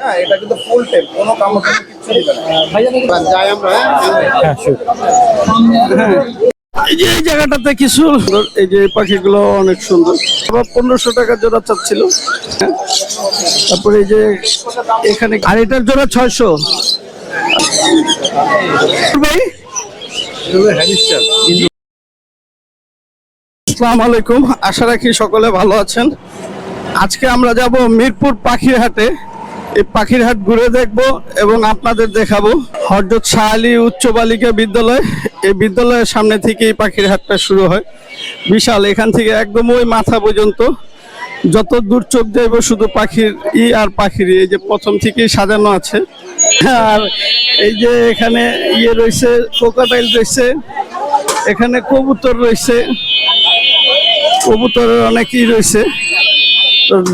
হ্যাঁ এটা কিন্তু ফুল টেপ কোনো কামড় কিচ্ছু দিবে না। যাই আমরা হ্যাঁ? এই যে এই জায়গাটাতে কি সুন্দর এই যে পাখিগুলো অনেক সুন্দর। আবার পনেরোশো টাকা জোড়া চাচ্ছিল হ্যাঁ। তারপরে এই যে এখানে আর এটার জোড়া ছয়শো। ভাই? আসসালামু আলাইকুম আশা রাখি সকলে ভালো আছেন। আজকে আমরা যাব মিরপুর পাখির হাটে এই পাখির হাট ঘুরে দেখব এবং আপনাদের দেখাবো। হরজত শাহ আলী উচ্চ বালিকা বিদ্যালয়। এই বিদ্যালয়ের সামনে থেকে এই পাখির হাটটা শুরু হয়। বিশাল, এখান থেকে একদম ওই মাথা পর্যন্ত। যত দূর চোখ যাইব শুধু পাখির ই আর পাখির এই যে প্রথম থেকেই সাজানো আছে। আর এই যে এখানে ইয়ে রয়েছে কোকাটাইল রয়েছে, এখানে কবুতর রয়েছে। কবুতরের অনেকই রয়েছে।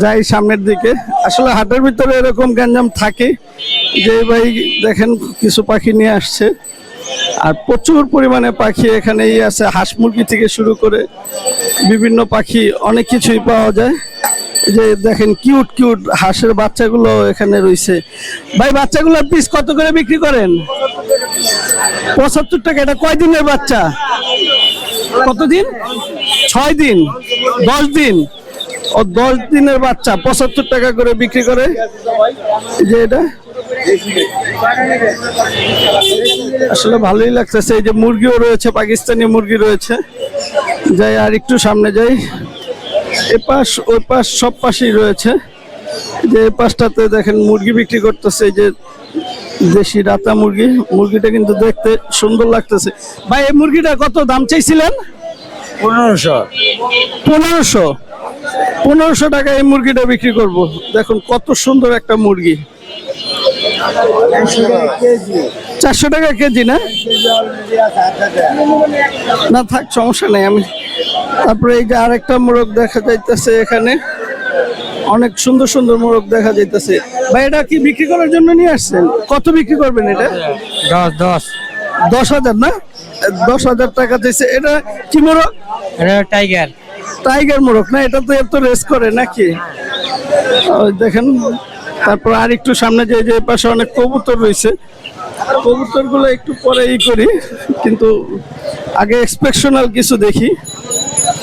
যাই সামনের দিকে। আসলে হাটের ভিতরে এরকম গ্যাঞ্জাম থাকে যে ভাই দেখেন কিছু পাখি নিয়ে আসছে। আর প্রচুর পরিমাণে পাখি এখানেই আছে। হাঁস মুরগি থেকে শুরু করে বিভিন্ন পাখি অনেক কিছুই পাওয়া যায়। যে দেখেন কিউট কিউট হাঁসের বাচ্চাগুলো এখানে রয়েছে। ভাই বাচ্চাগুলো পিস কত করে বিক্রি করেন? পঁচাত্তর টাকা। এটা কয় দিনের বাচ্চা? কতদিন? ছয় দিন। দশ দিন। ও দশ দিনের বাচ্চা পঁচাত্তর টাকা করে বিক্রি করে। যে এটা। আসলে ভালোই লাগতেছে এই যে মুরগিও রয়েছে পাকিস্তানি মুরগি রয়েছে। যাই আর একটু সামনে যাই। এ পাশ ওই পাশ সব পাশেই রয়েছে। যে এই পাশটাতে দেখেন মুরগি বিক্রি করতেছে এই যে দেশি রাতা মুরগি। মুরগিটা কিন্তু দেখতে সুন্দর লাগতেছে। ভাই এই মুরগিটা কত দাম চাইছিলেন? পনেরোশো। পনেরোশো? পনেরোশো টাকা এই মুরগিটা বিক্রি করব। দেখুন কত সুন্দর একটা মুরগি। চারশো টাকা কেজি না? না থাক সমস্যা নেই আমি তারপরে এই যে আরেকটা মোরগ দেখা যাইতেছে এখানে। অনেক সুন্দর সুন্দর মোরগ দেখা যাইতেছে। ভাই এটা কি বিক্রি করার জন্য নিয়ে আসছেন? কত বিক্রি করবেন এটা? দশ দশ। দশ হাজার না? দশ হাজার টাকা চাইছে। এটা কি মোরগ? এটা টাইগার। টাইগার মোরগ না, এটা তো এত রেস করে নাকি? দেখেন, তারপর আর একটু সামনে যে যে পাশে অনেক কবুতর রয়েছে। কবুতরগুলো একটু পরে ই করি, কিন্তু আগে এক্সপেকশনাল কিছু দেখি।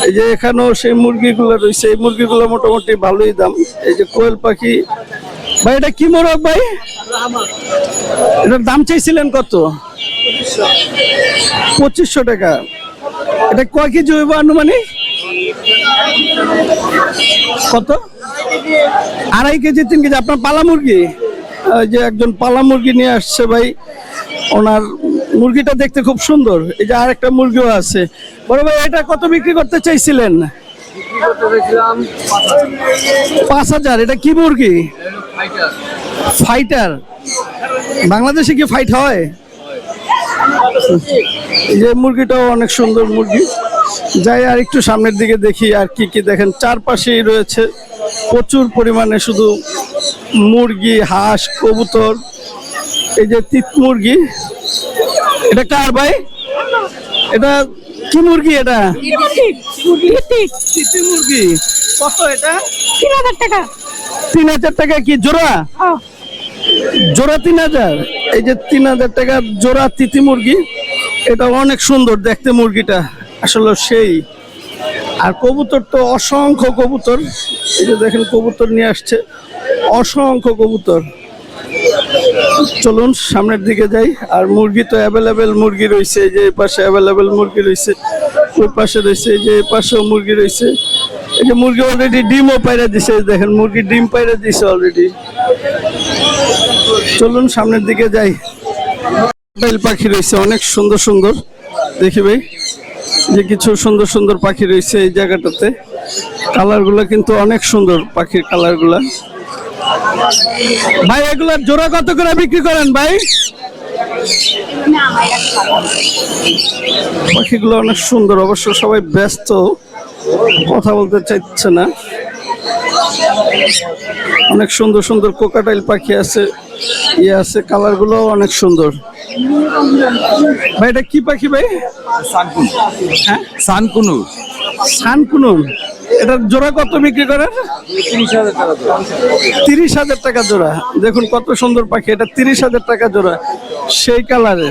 এই যে এখানেও সেই মুরগিগুলো রয়েছে, এই মুরগিগুলো মোটামুটি ভালোই দাম। এই যে কোয়েল পাখি, ভাই, এটা কি মোরগ ভাই? এটার দাম চাইছিলেন কত? পঁচিশশো টাকা। এটা কয় কেজি হইব আনুমানিক? কত? আড়াই কেজি, তিন কেজি। আপনার পালা মুরগি? যে একজন পালা মুরগি নিয়ে আসছে ভাই। ওনার মুরগিটা দেখতে খুব সুন্দর। এই যে আরেকটা মুরগিও আছে। বড় ভাই, এটা কত বিক্রি করতে চাইছিলেন? পাঁচ হাজার। এটা কি মুরগি? ফাইটার। বাংলাদেশে কি ফাইট হয়? যে মুরগিটাও অনেক সুন্দর মুরগি। যাই আর একটু সামনের দিকে দেখি আর কি কি দেখেন। চারপাশেই রয়েছে প্রচুর পরিমাণে শুধু মুরগি, হাঁস, কবুতর, এই যে তিত মুরগি। এটা কার ভাই? এটা কি মুরগি এটা? মুরগি। কত এটা? তিন হাজার টাকা তিন হাজার টাকা কি জোড়া? জোড়া তিন হাজার। এই যে তিন হাজার টাকা জোড়া তিতি মুরগি। এটা অনেক সুন্দর দেখতে মুরগিটা। আসলে সেই। আর কবুতর তো অসংখ্য কবুতর। এই যে দেখেন, কবুতর নিয়ে আসছে। অসংখ্য কবুতর। চলুন, সামনের দিকে যাই। আর মুরগি তো অ্যাভেলেবেল মুরগি রয়েছে। এই যে এই পাশে অ্যাভেলেবেল মুরগি রয়েছে। ওই পাশে রয়েছে, এই যে এই পাশেও মুরগি রয়েছে। এই যে মুরগি অলরেডি ডিমও পাইরা দিছে দেখেন, মুরগি ডিম পাইরা দিছে অলরেডি চলুন, সামনের দিকে যাই। বেল পাখি রয়েছে, অনেক সুন্দর সুন্দর। দেখি ভাই। যে কিছু সুন্দর সুন্দর পাখি রয়েছে এই জায়গাটাতে। কালারগুলো কিন্তু অনেক সুন্দর পাখির কালারগুলা। ভাই, এগুলার জোড়া কত করে বিক্রি করেন ভাই? পাখিগুলো অনেক সুন্দর, অবশ্য সবাই ব্যস্ত, কথা বলতে চাইছে না। অনেক সুন্দর সুন্দর কোকাটাইল পাখি আছে ইয়ে আছে কালারগুলো অনেক সুন্দর। ভাই এটা কি পাখি ভাই? হ্যাঁ? সানকুনু। সানকুনুম এটা জোড়া কত বিক্রি করেন? তিরিশ হাজার টাকা জোড়া। দেখুন কত সুন্দর পাখি এটা তিরিশ হাজার টাকা জোড়া। সেই কালারে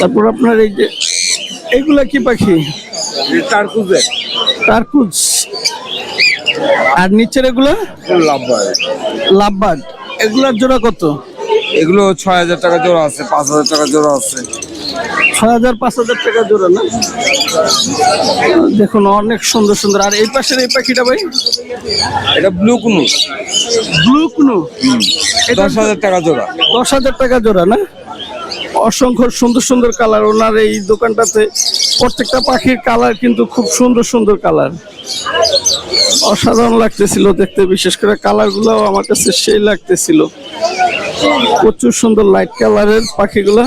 তারপর আপনার এই যে এইগুলা কি পাখি? টার্কুজের টার্কুজ আর নিচের এগুলো? লাভবাদ এগুলার জোড়া কত? এগুলো ছয় হাজার টাকা জোড়া আছে পাঁচ হাজার টাকা জোড়া আছে। ছয় হাজার পাঁচ হাজার টাকা জোড়া না? দেখুন অনেক সুন্দর সুন্দর। আর এই পাশের এই পাখিটা ভাই? এটা ব্লু কুনু। ব্লু কুনু? দশ হাজার টাকা জোড়া। দশ হাজার টাকা জোড়া না? অসংখ্য সুন্দর সুন্দর কালার। ওনার এই দোকানটাতে প্রত্যেকটা পাখির কালার কিন্তু খুব সুন্দর সুন্দর কালার। অসাধারণ লাগতেছিল দেখতে বিশেষ করে কালারগুলো আমার কাছে সেই লাগতেছিল। প্রচুর সুন্দর লাইট কালারের পাখিগুলা।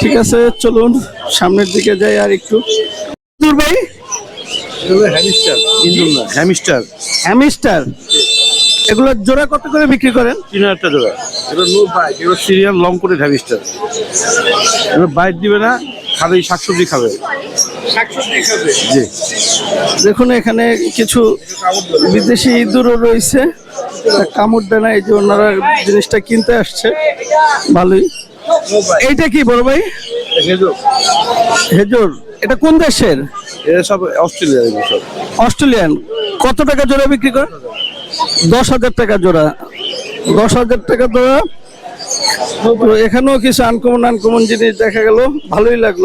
ঠিক আছে চলুন সামনের দিকে যাই আর একটু। দূর ভাই? Hamster hamster. হ্যামিস্টার? এগুলো জোড়া কত করে বিক্রি করেন? তিন হাজার টাকা জোড়া। এটা নো বাইট এবার সিরিয়াল লং করে হ্যামিস্টার এবার বাইট দিবে না খালি শাকসবজি খাবে। জি। দেখুন এখানে কিছু বিদেশি ইঁদুরও রয়েছে। কামড় দেয় না এই যে ওনারা জিনিসটা কিনতে আসছে। ভালোই। এইটা কি বড় ভাই? হেজুর। এটা কোন দেশের? এরা সব অস্ট্রেলিয়া এগুলো সব। অস্ট্রেলিয়ান। কত টাকা জোড়া বিক্রি করে দশ হাজার টাকা জোড়া। দশ হাজার টাকা জোড়া। তো এখানেও কিছু আনকমন আনকমন জিনিস দেখা গেল। ভালোই লাগল।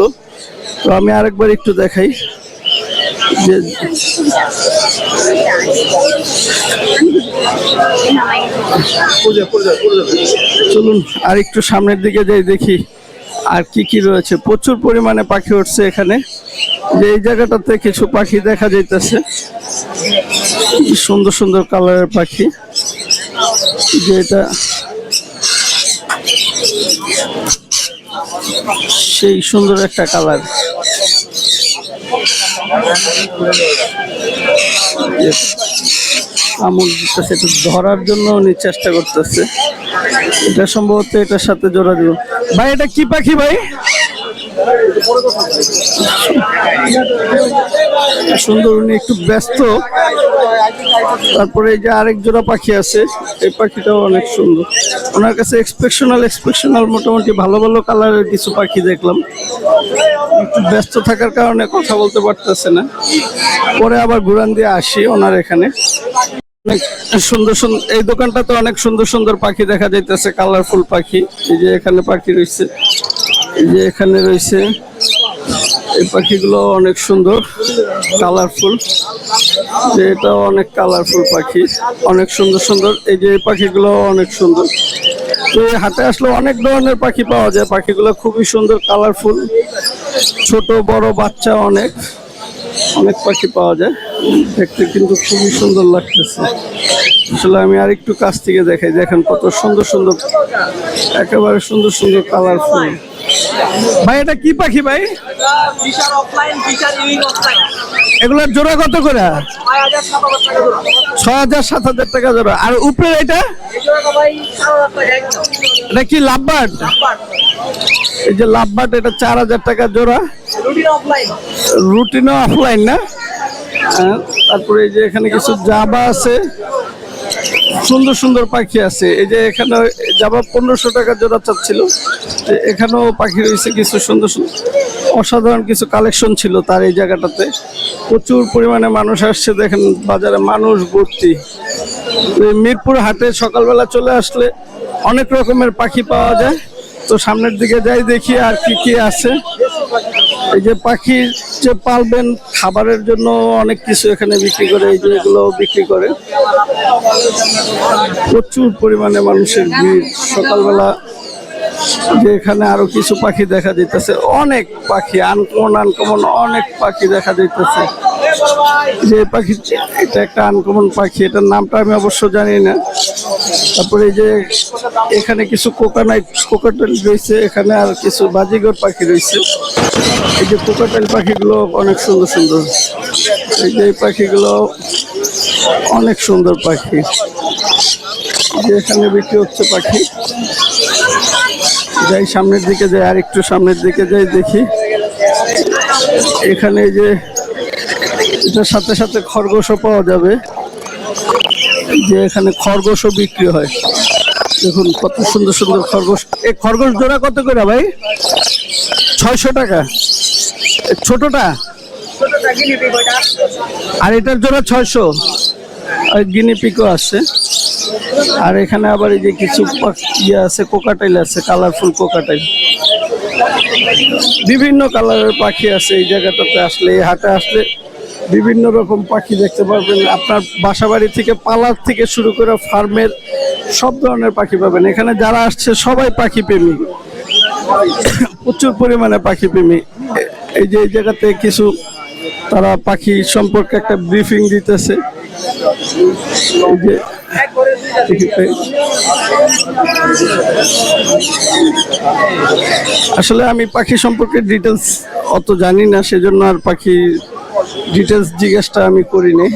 তো আমি আরেকবার একটু দেখাই। যে চলুন আর একটু সামনের দিকে যাই দেখি। আর কি কি রয়েছে? প্রচুর পরিমাণে পাখি উঠছে এখানে। যে এই জায়গাটাতে কিছু পাখি দেখা যাইতেছে। সুন্দর সুন্দর কালারের পাখি। যে এটা সেই সুন্দর একটা কালার। আমুল দিতেছে এটা ধরার জন্য উনি চেষ্টা করতেছে। এটা সম্ভবত এটার সাথে জোড়া দিব ভাই, এটা কি পাখি ভাই? সুন্দর, উনি একটু ব্যস্ত। তারপরে এই যে আরেক জোড়া পাখি আছে, এই পাখিটাও অনেক সুন্দর। ওনার কাছে এক্সপেকশনাল এক্সপেকশনাল মোটামুটি ভালো ভালো কালারের কিছু পাখি দেখলাম। একটু ব্যস্ত থাকার কারণে কথা বলতে পারতেছে না। পরে আবার ঘুরান দিয়ে আসি ওনার এখানে। সুন্দর সুন্দর এই দোকানটাতে অনেক সুন্দর সুন্দর পাখি দেখা যাইতেছে কালারফুল পাখি। এই যে এখানে পাখি রয়েছে, এই যে এখানে রয়েছে, এই পাখিগুলো অনেক সুন্দর কালারফুল যে এটাও অনেক কালারফুল পাখি, অনেক সুন্দর সুন্দর, এই যে এই পাখিগুলো অনেক সুন্দর। তো এই আসলে অনেক ধরনের পাখি পাওয়া যায়, পাখিগুলো খুবই সুন্দর কালারফুল ছোট, বড়, বাচ্চা অনেক। অনেক পাখি পাওয়া যায়। দেখতে কিন্তু খুবই সুন্দর লাগতেছে। আসলে আমি আর একটু কাছ থেকে দেখাই। দেখেন কত সুন্দর সুন্দর, একেবারে সুন্দর সুন্দর কালারফুল ভাই এটা কি পাখি ভাই? এগুলোর জোড়া কত করে? ছয় হাজার সাত হাজার টাকা জোড়া। আর উপরে এটা? এটা কি লাভবার্ড? এই যে লাভবার্ড এটা চার হাজার টাকা জোড়া। রুটিনও অফলাইন না? হ্যাঁ, তারপরে এই যে এখানে কিছু জাবা আছে। সুন্দর সুন্দর পাখি আছে। এই যে এখানে যাব পনেরোশো টাকা জোড়া চাচ্ছিল। এখানেও পাখি রয়েছে কিছু সুন্দর সুন্দর। অসাধারণ কিছু কালেকশন ছিল তার এই জায়গাটাতে। প্রচুর পরিমাণে মানুষ আসছে দেখেন, বাজারে মানুষ ভর্তি। মিরপুর হাটে সকালবেলা চলে আসলে অনেক রকমের পাখি পাওয়া যায়। তো সামনের দিকে যাই দেখি আর কি কি আছে। এই যে পাখি যে পালবেন খাবারের জন্য অনেক কিছু এখানে বিক্রি করে, এই যে এগুলো বিক্রি করে। প্রচুর পরিমাণে মানুষের ভিড়। সকালবেলা যে এখানে আরও কিছু পাখি দেখা যাইতেছে অনেক পাখি আনকমন আনকমন অনেক পাখি দেখা যাইতেছে যে পাখি, এটা একটা আনকমন পাখি, এটার নামটা আমি অবশ্য জানি না। তারপরে যে এখানে কিছু কোকানাইট কোকাটেল রয়েছে, এখানে আর কিছু বাজিগর পাখি রয়েছে। এই যে কোকাটেল পাখিগুলো অনেক সুন্দর সুন্দর। এই যে পাখিগুলো অনেক সুন্দর পাখি। যে এখানে বিক্রি হচ্ছে পাখি। যাই সামনের দিকে যাই, আর একটু সামনের দিকে যাই দেখি। এখানে যে, এটার সাথে সাথে খরগোশও পাওয়া যাবে। যে এখানে খরগোশও বিক্রি হয়। দেখুন কত সুন্দর সুন্দর খরগোশ। এই খরগোশ জোড়া কত করে ভাই? ছয়শো টাকা। ছোটটা? আর এটার জোড়া ছয়শো। আর গিনি পিকও আছে। আর এখানে আবার এই যে কিছু ইয়ে আছে, কোকাটাইল আছে, কালারফুল কোকাটাইল। বিভিন্ন কালারের পাখি আছে এই জায়গাটাতে আসলে, এই হাটে আসলে বিভিন্ন রকম পাখি দেখতে পারবেন। আপনার বাসাবাড়ি থেকে, পালার থেকে শুরু করে ফার্মের সব ধরনের পাখি পাবেন। এখানে যারা আসছে, সবাই পাখি প্রেমী। প্রচুর পরিমাণে পাখি প্রেমী। এই যে এই জায়গাতে কিছু তারা পাখি সম্পর্কে একটা ব্রিফিং দিতেছে। আসলে আমি পাখি সম্পর্কে ডিটেলস অত জানি না সেজন্য আর পাখি ডিটেলস জিজ্ঞেসটা আমি করিনি।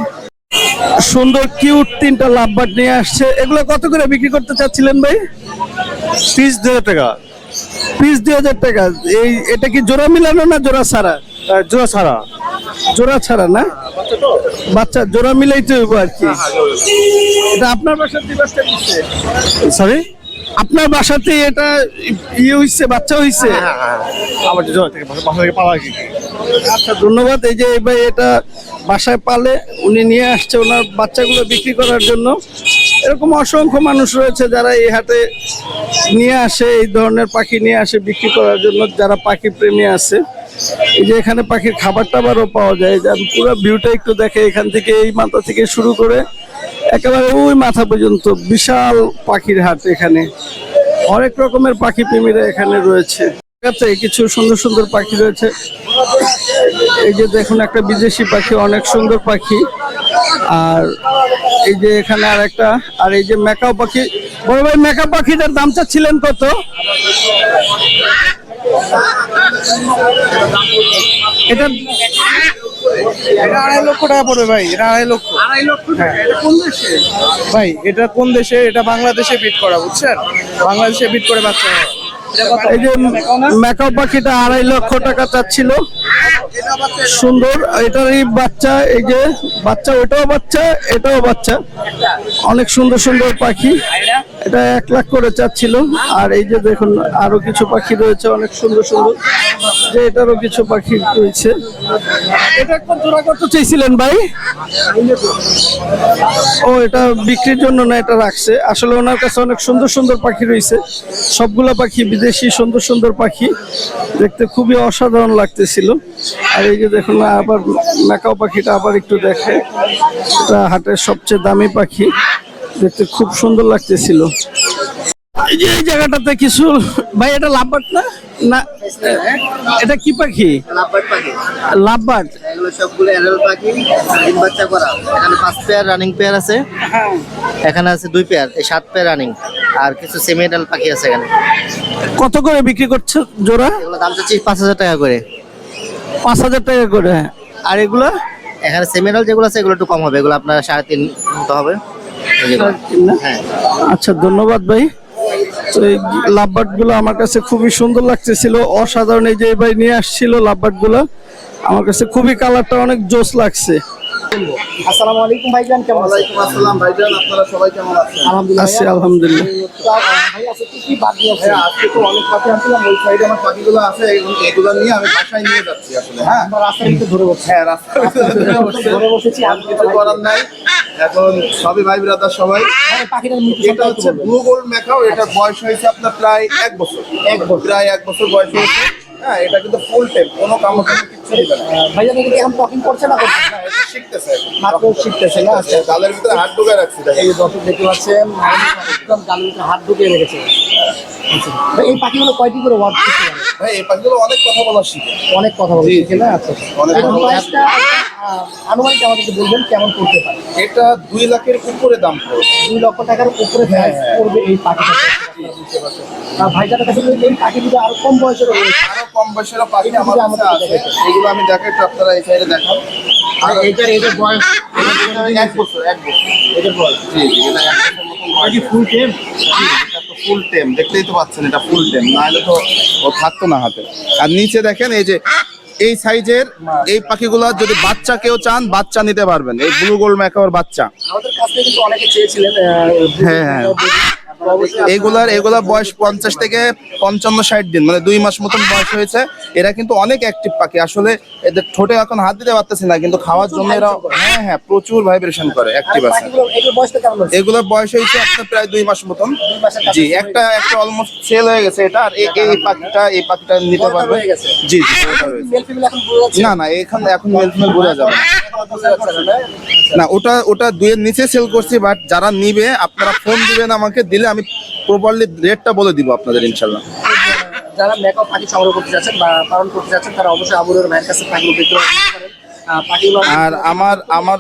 সুন্দর কিউট তিনটা লাভবার্ড নিয়ে আসছে। এগুলো কত করে বিক্রি করতে চাচ্ছিলেন ভাই? পিস দেড় টাকা। পিস দু হাজার টাকা। এই এটা কি জোড়া মিলানো না জোড়া ছাড়া? জোড়া ছাড়া। জোড়া ছাড়া না? বাচ্চা জোড়া মিলাইতে হইব আর কি। এটা আপনার বাসার দিবাসটা দিচ্ছে। সরি আপনার বাসাতে এটা ইয়ে হইছে বাচ্চা হইছে? আমার জোড়া থেকে বাসা থেকে পাওয়া কি আচ্ছা ধন্যবাদ। এই যে ভাই এটা বাসায় পালে উনি নিয়ে আসছে ওনার বাচ্চাগুলো বিক্রি করার জন্য। এরকম অসংখ্য মানুষ রয়েছে যারা এই হাটে নিয়ে আসে এই ধরনের পাখি নিয়ে আসে বিক্রি করার জন্য যারা পাখি প্রেমী আছে। এই যে এখানে পাখির খাবার টাবারও পাওয়া যায়। পুরো ভিউটা একটু দেখে এখান থেকে এই মাথা থেকে শুরু করে একেবারে ওই মাথা পর্যন্ত বিশাল পাখির হাট এখানে। অনেক রকমের পাখি প্রেমীরা এখানে রয়েছে। কিছু সুন্দর সুন্দর পাখি রয়েছে। এই যে দেখুন একটা বিদেশি পাখি, অনেক সুন্দর পাখি। আর এই যে এখানে আর একটা আর এই যে মেকাও পাখি। বড় ভাই মেকা পাখিটার দাম চাচ্ছিলেন কত? এটা এটা আড়াই লক্ষ টাকা পড়বে ভাই এটা আড়াই লক্ষ। আড়াই লক্ষ টাকা এটা কোন দেশে? ভাই এটা কোন দেশে? এটা বাংলাদেশে বিট করা বুঝছেন? বাংলাদেশে বিট করে বাচ্চা এই যে মেকাও পাখিটা আড়াই লক্ষ টাকা চাচ্ছিল। সুন্দর এটারই বাচ্চা এই যে বাচ্চা ওটাও বাচ্চা এটাও বাচ্চা। অনেক সুন্দর সুন্দর পাখি। এটা এক লাখ করে চাচ্ছিল। আর এই যে দেখুন, আরও কিছু পাখি রয়েছে, অনেক সুন্দর সুন্দর। যে এটারও কিছু পাখি রয়েছে। এটা একটা জোড়া কত চাইছিলেন ভাই? ও, এটা বিক্রির জন্য না, এটা রাখছে। আসলে ওনার কাছে অনেক সুন্দর সুন্দর পাখি রয়েছে। সবগুলা পাখি বিদেশি সুন্দর সুন্দর পাখি। দেখতে খুবই অসাধারণ লাগতেছিল। আর এই যে দেখুন, আবার মেকাও পাখিটা আবার একটু দেখে। এটা হাটের সবচেয়ে দামি পাখি। দেখতে খুব সুন্দর লাগতেছিল। এই যে এই জায়গাটাতে কিছু ভাই এটা লাভবাট না? না এটা কি পাখি? লাভবাট এগুলো সবগুলো অ্যাডাল্ট পাখি ডিম বাচ্চা করা। এখানে পাঁচ পেয়ার রানিং পেয়ার আছে। এখানে আছে দুই পেয়ার এই সাত পেয়ার রানিং আর কিছু সেমি অ্যাডাল্ট পাখি আছে এখানে। কত করে বিক্রি করছে জোড়া? এগুলো দাম চাচ্ছি পাঁচ হাজার টাকা করে। পাঁচ হাজার টাকা করে। আর এগুলো? এখানে সেমি অ্যাডাল্ট যেগুলো আছে এগুলো একটু কম হবে। এগুলো আপনার সাড়ে তিন হবে। আচ্ছা ধন্যবাদ ভাই। তো এই আমার কাছে খুবই সুন্দর লাগতেছিল। অসাধারণ এই যে ভাই নিয়ে আসছিল লাভবার্ডগুলো আমার কাছে খুবই কালারটা অনেক জোস লাগছে। আসসালামু আলাইকুম ভাইজান কেমন আছেন? আসসালাম ভাইজান আপনারা সবাই কেমন আছেন? আলহামদুলিল্লাহ আছি আলহামদুলিল্লাহ। ভাই আছে কি কি বাদ আছে? হ্যাঁ আজকে তো অনেক পাখি আনছিলাম ওই সাইডে আমার পাখিগুলো আছে এগুলো- এগুলো নিয়ে আমি বাসায় নিয়ে যাচ্ছি আসলে হ্যাঁ। রাস্তায় ধরে বসছি। হ্যাঁ রাস্তার ধরে বসেছি। আর কিছু করার নাই। এখন সবই ভাই ব্রাদার সবাই। এটা হচ্ছে ব্লু গোল্ড মেকাও এটা বয়স হয়েছে আপনার প্রায় এক বছর। এক বছর। প্রায় এক বছর বয়স হয়েছে। হ্যাঁ এটা কিন্তু ফুল টাইম কোনো কামড় কিচ্ছু দিবে না। ভাইজান এগুলো এখন টকিং করছে না এটা শিখতেছে। মাত্র শিখতেছে না? আচ্ছা গালের ভিতরে হাত ঢুকে রাখছি এই দর্শক দেখতে পাচ্ছেন একদম গালের ভিতরে হাত ঢুকিয়ে রেখেছে। এই পাখিগুলো কয়টি করে ওয়ার্ড পারে? ভাই এই পাখিগুলো অনেক কথা বলা শিখে। অনেক কথা বলে শিখে না? আচ্ছা। আনুমানিক আমাদেরকে বলবেন কেমন করতে পারে? এটা দুই লাখের উপরে দাম পড়বে। দুই লক্ষ টাকার উপরে হ্যাঁ, প্রাইস পড়বে এই পাখিটা। আর কাছে এই পাখিগুলো আরও কম বয়সের আরও কম বয়সের পাখি এগুলো আমার আমাদের কাছে আছে। এগুলো আমি দেখাই একটু আপনারা এই সাইডে দেখান। আর এইটার বয়স এক বছর এক বছর। বয়স। জি এটা এক বছর মতন ফুল টেম ফুল টেম দেখতেই তো পাচ্ছেন এটা ফুল ড্যাম না হলে তো ও থাকতো না হাতে। আর নিচে দেখেন এই যে এই সাইজের এই পাখিগুলো যদি বাচ্চা কেউ চান বাচ্চা নিতে পারবেন। এই ব্লু গোল্ড ম্যাকাওর বাচ্চা। আমাদের কাছ থেকে কিন্তু অনেকে চেয়েছিলেন হ্যাঁ, হ্যাঁ। এইগুলার এগুলা বয়স পঞ্চাশ থেকে পঞ্চান্ন ষাট দিন মানে দুই মাস মতন বয়স হয়েছে। এরা কিন্তু অনেক অ্যাক্টিভ পাখি। আসলে এদের ঠোঁটে এখন হাত দিতে পারতেছি না কিন্তু খাওয়ার জন্য এরা হ্যাঁ হ্যাঁ প্রচুর ভাইব্রেশন করে অ্যাক্টিভ আছে। এগুলোর এগুলোর বয়স হয়েছে আপনার প্রায় দুই মাস মতন। জি একটা একটা অলমোস্ট সেল হয়ে গেছে এটা আর এই পাখিটা এই পাখিটা নিতে পারবে। জি জি না না এখানে এখন মেল ফিমেল বোঝা যাবে না। ওটা ওটা দুইয়ের নিচে সেল করছি বাট যারা নিবে আপনারা ফোন দিবেন আমাকে দিলে আমি প্রপারলি রেটটা বলে দিব আপনাদের ইনশাল্লাহ যারা মেকআপ পাখি সংগ্রহ করতে যাচ্ছেন বা পালন করতে যাচ্ছেন তারা অবশ্যই আবুরের ভাইয়ের কাছে পাখিগুলো বিক্রয় আর আমার আমার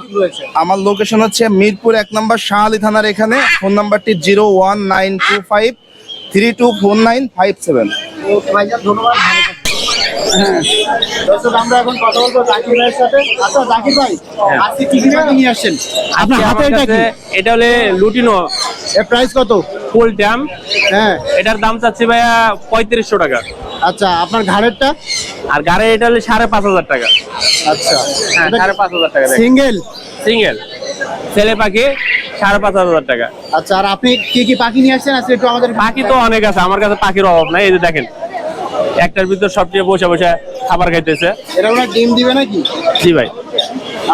আমার লোকেশন হচ্ছে মিরপুর এক নম্বর শাহ আলী থানার এখানে ফোন নাম্বারটি zero one nine two five three two four nine five seven ধন্যবাদ। হ্যাঁ। দর্শক আমরা এখন কথা বলব জাকির ভাইয়ের সাথে। আচ্ছা জাকির ভাই আজকে কি কি পাখি নিয়ে আসছেন? আপনার হাতে এটা কি? এটা হলে লুটিনো। এর প্রাইস কত? ফুল ট্যাম। হ্যাঁ। এটার দাম চাচ্ছি ভাইয়া পঁয়ত্রিশশো টাকা। আচ্ছা আপনার ঘাড়েরটা? আর গাড়ি এটা হলে সাড়ে পাঁচ হাজার টাকা। আচ্ছা। হ্যাঁ সাড়ে পাঁচ হাজার টাকা সিঙ্গেল? সিঙ্গেল। ছেলে পাখি সাড়ে পাঁচ হাজার টাকা। আচ্ছা আর আপনি কি কি পাখি নিয়ে আসছেন? আজকে একটু আমাদের পাখি তো অনেক আছে আমার কাছে পাখির অভাব নাই এই যে দেখেন। একটার ভিতর সবচেয়ে বসে বসে খাবার খাইতেছে। এটা ওনার ডিম দিবে নাকি? জি ভাই।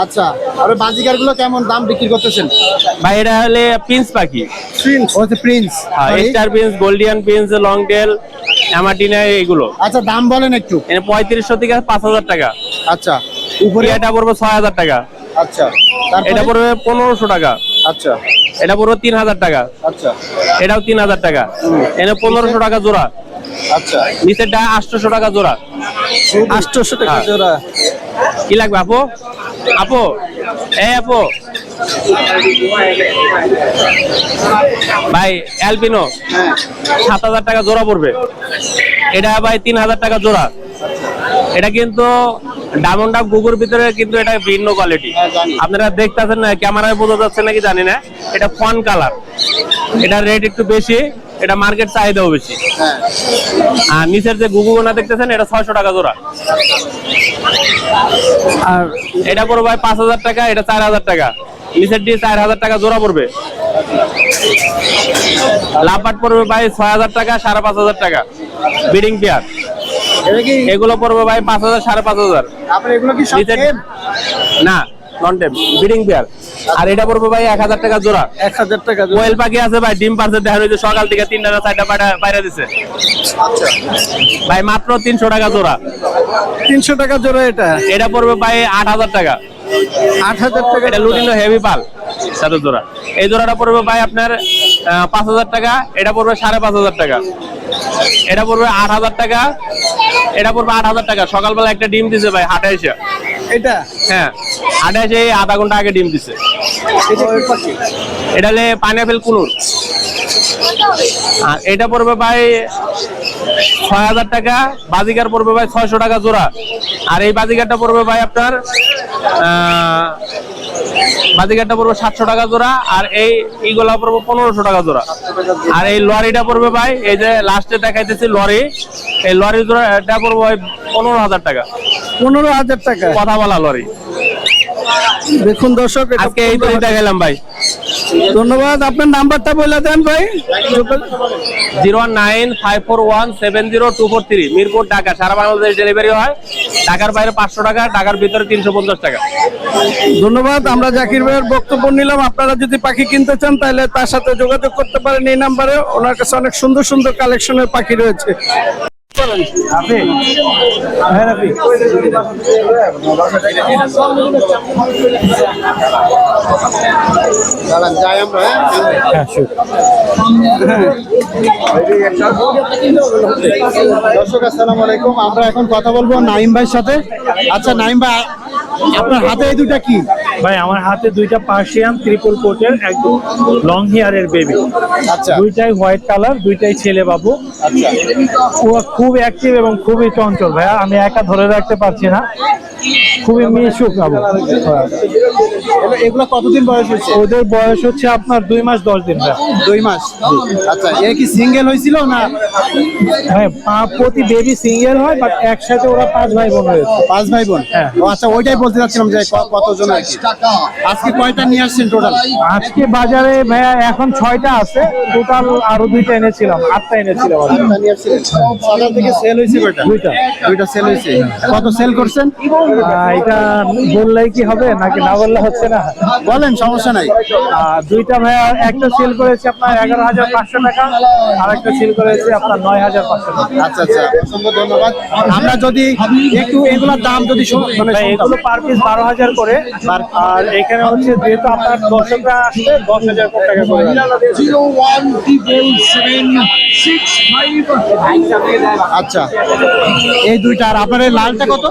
আচ্ছা আর বাজিকারগুলো কেমন দাম বিক্রি করতেছেন? ভাই এটা হলে প্রিন্স পাখি। প্রিন্স? হচ্ছে prince. Star prince Gouldian prince long tail অ্যামাটিনা এগুলো। আচ্ছা দাম বলেন একটু। পঁয়ত্রিশশো থেকে পাঁচ হাজার টাকা। আচ্ছা উপরে এটা পড়বে ছয় হাজার টাকা। আচ্ছা। এটা পড়বে পনেরোশো টাকা। আচ্ছা। এটা পড়বে তিন হাজার টাকা। আচ্ছা। এটাও তিন হাজার টাকা। এনে পনেরোশো টাকা জোড়া। আচ্ছা। নিচেরটা আটশোশো টাকা জোড়া। আটশোশো টাকা হ্যাঁ। জোড়া। কি লাগবে আপু? আপু? এই আপু? ভাই অ্যালপিনো? সাত হাজার টাকা জোড়া পড়বে। এটা ভাই তিন হাজার টাকা জোড়া। এটা কিন্তু ডায়মন্ড ডাব গুগুর ভিতরে কিন্তু এটা ভিন্ন কোয়ালিটি আপনারা দেখতেছেন না ক্যামেরায় বোঝা যাচ্ছে নাকি জানি না। এটা ফন কালার এটা রেট একটু বেশি এটা মার্কেট চাহিদাও বেশি। আর নিচের যে গুগু গোনা দেখতেছেন এটা ছয়শো টাকা জোড়া। আর এটা পড়বে ভাই পাঁচ হাজার টাকা এটা চার হাজার টাকা। নিচের দিয়ে চার হাজার টাকা জোড়া পড়বে। লাভবাট পড়বে ভাই ছয় হাজার টাকা সাড়ে পাঁচ হাজার টাকা। বিডিং পেয়ার এগুলো পড়বে ভাই পাঁচ হাজার সাড়ে পাঁচ হাজার? না নন পেয়ার আর এটা পড়বে ভাই এক হাজার টাকা জোড়া। এক হাজার টাকা কোয়েল পাখি আছে ভাই ডিম পারছে দেখা হয়েছে সকাল থেকে তিনটা না চারটা বাইরে বাইরে দিছে। ভাই মাত্র তিনশো টাকা জোড়া। তিনশো টাকা জোড়া এটা? এটা পড়বে ভাই আট হাজার টাকা। আট হাজার টাকা এটা লুটিনো হেভি পাল সাথে জোড়া। এই জোড়াটা পড়বে ভাই আপনার পাঁচ হাজার টাকা এটা পড়বে সাড়ে পাঁচ হাজার টাকা। এটা পড়বে আট হাজার টাকা। এটা পড়বে আট হাজার টাকা। সকালবেলা একটা ডিম দিছে ভাই হাটে এসে। এটা? হ্যাঁ হাটে এসে এই আধা ঘণ্টা আগে ডিম দিছে। এটা হলে পাইনাপেল কুনুর। আর এটা পড়বে ভাই ছয় হাজার টাকা। বাজিকার পড়বে ভাই ছয়শো টাকা জোড়া। আর এই বাজিকারটা পড়বে ভাই আপনার আহ, বাজিকারটা পড়বে সাতশো টাকা জোড়া আর এই ইগুলা পড়বে পনেরোশো টাকা জোড়া। আর এই লরিটা পড়বে ভাই এই যে লাস্টে দেখাইতেছি লরি এই লরি জোড়াটা পড়বে ভাই পনেরো হাজার টাকা। পনেরো হাজার টাকা। কথা বলা লরি। দেখুন দর্শক আজকে এই তো পনেরো দেখাইলাম ভাই। ধন্যবাদ আপনার নাম্বারটা বলে দেন ভাই। Zero nine five four one seven zero two four three Mirpur Dhaka. সারা বাংলাদেশ ডেলিভারি হয়। ঢাকার বাইরে পাঁচশো টাকা ঢাকার ভিতরে তিনশো পঞ্চাশ টাকা। ধন্যবাদ আমরা জাকির ভাইয়ের বক্তব্য নিলাম। আপনারা যদি পাখি কিনতে চান তাহলে তার সাথে যোগাযোগ করতে পারেন এই নাম্বারে। ওনার কাছে অনেক সুন্দর সুন্দর কালেকশনের পাখি রয়েছে। যাই আমরা হ্যাঁ? দর্শক আসসালামু আলাইকুম। আমরা এখন কথা বলব নাইম ভাইয়ের সাথে। আচ্ছা নাইম ভাই আপনার হাতে এই দুটা কি? ভাই আমার হাতে দুইটা পার্সিয়ান ত্রিপল কোটের একদম লং হেয়ারের বেবি আচ্ছা। দুইটাই হোয়াইট কালার দুইটাই ছেলে বাবু। আচ্ছা। ও খুব অ্যাক্টিভ এবং খুবই চঞ্চল। ভাইয়া আমি একা ধরে রাখতে পারছি না। খুবই মিশুক বাবু। এগুলো- কতদিন বয়স হচ্ছে ওদের বয়স হচ্ছে আপনার দুই মাস দশ দিন দুই মাস। আচ্ছা এ কি সিঙ্গেল হয়েছিল না? হ্যাঁ প্রতি বেবি সিঙ্গেল হয় বাট একসাথে ওরা পাঁচ ভাই বোন হয়েছে পাঁচ ভাই বোন। হ্যাঁ। আচ্ছা ওইটাই বলতে চাচ্ছিলাম যে কতজন আর কি? আজকে কয়টা নিয়ে আসছেন টোটাল আজকে বাজারে ভাইয়া এখন ছয়টা আছে। টোটাল আরও দুইটা এনেছিলাম আটটা এনেছিলাম। কি। নিয়ে আসছিলেন থেকে সেল হয়েছে কয়টা? দুইটা। দুইটা সেল হয়েছে। কত সেল করছেন? এটা বললেই কি হবে নাকি না বললে হচ্ছে না? বলেন সমস্যা নাই। দুইটা ভাইয়া একটা সেল করেছে আপনার এগারো হাজার পাঁচশো টাকা আর একটা সেল করেছে আপনার নয় হাজার পাঁচশো টাকা। আচ্ছা আচ্ছা। অসংখ্য ধন্যবাদ। আমরা যদি একটু এগুলোর দাম যদি মানে এগুলো পার পিস বারো হাজার করে। আর এখানে হচ্ছে যেহেতু আপনার দর্শকরা আসবে দশ হাজার টাকা করে। আচ্ছা। এই দুইটা আর আপনার লালটা কত?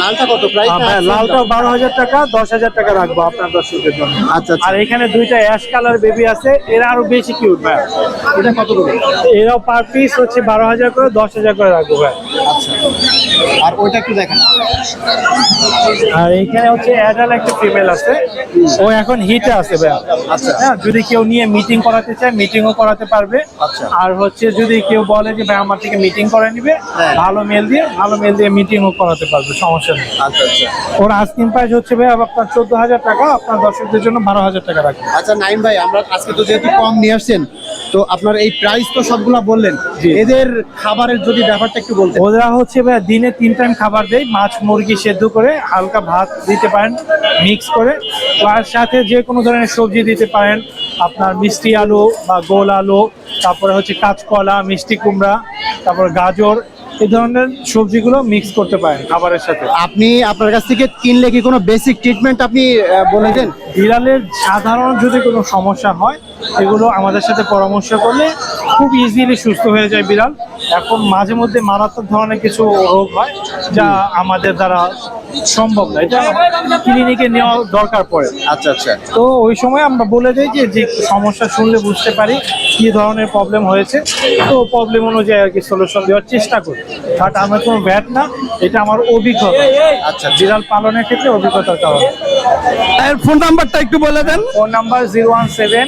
লালটা কত প্রাইস আপনার লালটাও বারো হাজার টাকা দশ হাজার টাকা রাখব আপনার দর্শকদের জন্য। আচ্ছা আচ্ছা। আর এখানে দুইটা অ্যাশ কালার বেবি আছে এরা আরও বেশি কিউট ভাই। এটা কত করে? এরাও পার পিস হচ্ছে বারো হাজার করে দশ হাজার করে রাখব ভাই। আর ওইটা একটু দেখেন। আর এখানে হচ্ছে অ্যাডাল একটা ফিমেল আছে। ও এখন হিটে আছে ভাই আচ্ছা। হ্যাঁ যদি কেউ নিয়ে মিটিং করাতে চায় মিটিংও করাতে পারবে। আচ্ছা। আর হচ্ছে যদি কেউ বলে যে ভাই আমার থেকে মিটিং করে নিবে হ্যাঁ। ভালো মেল দিয়ে ভালো মেল দিয়ে মিটিংও করাতে পারবে সমস্যা নেই। আচ্ছা আচ্ছা। ওর আস্কিং প্রাইস হচ্ছে ভাই আপনার চোদ্দ হাজার টাকা আপনার দর্শকদের জন্য বারো হাজার টাকা রাখবে। আচ্ছা নাইম ভাই আমরা আজকে তো যেহেতু কম নিয়ে আসছেন তো আপনার এই প্রাইস তো সবগুলা বললেন। এদের খাবারের যদি ব্যাপারটা একটু বলতেন। ওরা হচ্ছে ভাই দিনে তিন টাইম খাবার দেয় মাছ মুরগি সেদ্ধ করে হালকা ভাত দিতে পারেন মিক্স করে। তার সাথে যে কোনো ধরনের সবজি দিতে পারেন আপনার মিষ্টি আলু বা গোল আলু তারপরে হচ্ছে কাঁচকলা মিষ্টি কুমড়া তারপর গাজর এই ধরনের সবজিগুলো মিক্স করতে পারেন খাবারের সাথে। আপনি আপনার কাছ থেকে কিনলে কি কোনো বেসিক ট্রিটমেন্ট আপনি বলে দেন? বিড়ালের সাধারণ যদি কোনো সমস্যা হয় এগুলো আমাদের সাথে পরামর্শ করলে খুব ইজিলি সুস্থ হয়ে যায় বিড়াল। এখন মাঝে মধ্যে মারাত্মক ধরনের কিছু রোগ হয় যা আমাদের দ্বারা সম্ভব না এটা ক্লিনিকে নেওয়া দরকার পড়ে। আচ্ছা আচ্ছা। তো ওই সময় আমরা বলে দিই যে যে সমস্যা শুনলে বুঝতে পারি কি ধরনের প্রবলেম হয়েছে। তো প্রবলেম অনুযায়ী আর কি সলিউশন দেওয়ার চেষ্টা করি। বাট আমার কোনো ব্যাট না এটা আমার অভিজ্ঞতা। আচ্ছা বিড়াল পালনের ক্ষেত্রে অভিজ্ঞতার কারণে এর ফোন নাম্বারটা একটু বলে দেন। Phone number zero one seven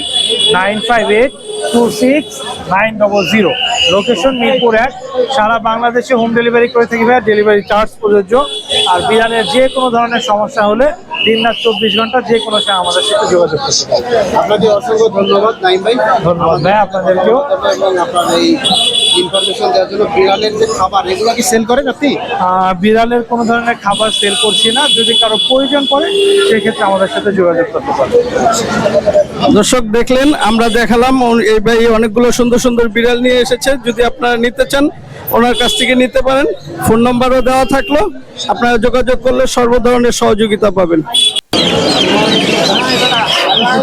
nine five eight two six nine double zero location Mirpur এক। সারা বাংলাদেশে হোম ডেলিভারি করে থাকি ভাই ডেলিভারি চার্জ প্রযোজ্য। আর বিড়ালের যে কোনো ধরনের সমস্যা হলে দিন রাত চব্বিশ ঘণ্টা যে কোনো সময় আমাদের সাথে যোগাযোগ করতে পারেন আপনাকে অসংখ্য ধন্যবাদ নাইম ভাই। ধন্যবাদ ভাই আপনাদেরকেও। আপনার এই ইনফরমেশন দেওয়ার জন্য বিড়ালের যে খাবার এগুলো কি সেল করেন আপনি? বিড়ালের কোনো ধরনের খাবার সেল করছি না। যদি কারও প্রয়োজন পড়ে সেক্ষেত্রে আমাদের সাথে যোগাযোগ করতে পারেন। দর্শক দেখলেন আমরা দেখালাম এই ভাই অনেকগুলো সুন্দর সুন্দর বিড়াল নিয়ে এসেছে। যদি আপনারা নিতে চান ওনার কাছ থেকে নিতে পারেন। ফোন নাম্বারও দেওয়া থাকল। আপনারা যোগাযোগ করলে সর্ব ধরনের সহযোগিতা পাবেন।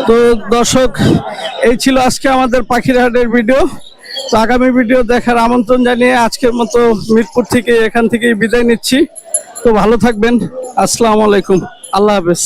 তো দর্শক এই ছিল আজকে আমাদের পাখিরহাটের ভিডিও তো আগামী ভিডিও দেখার আমন্ত্রণ জানিয়ে আজকের মতো মিরপুর থেকে এখান থেকেই বিদায় নিচ্ছি। তো ভালো থাকবেন। আসসালামু আলাইকুম। আল্লাহ হাফেজ।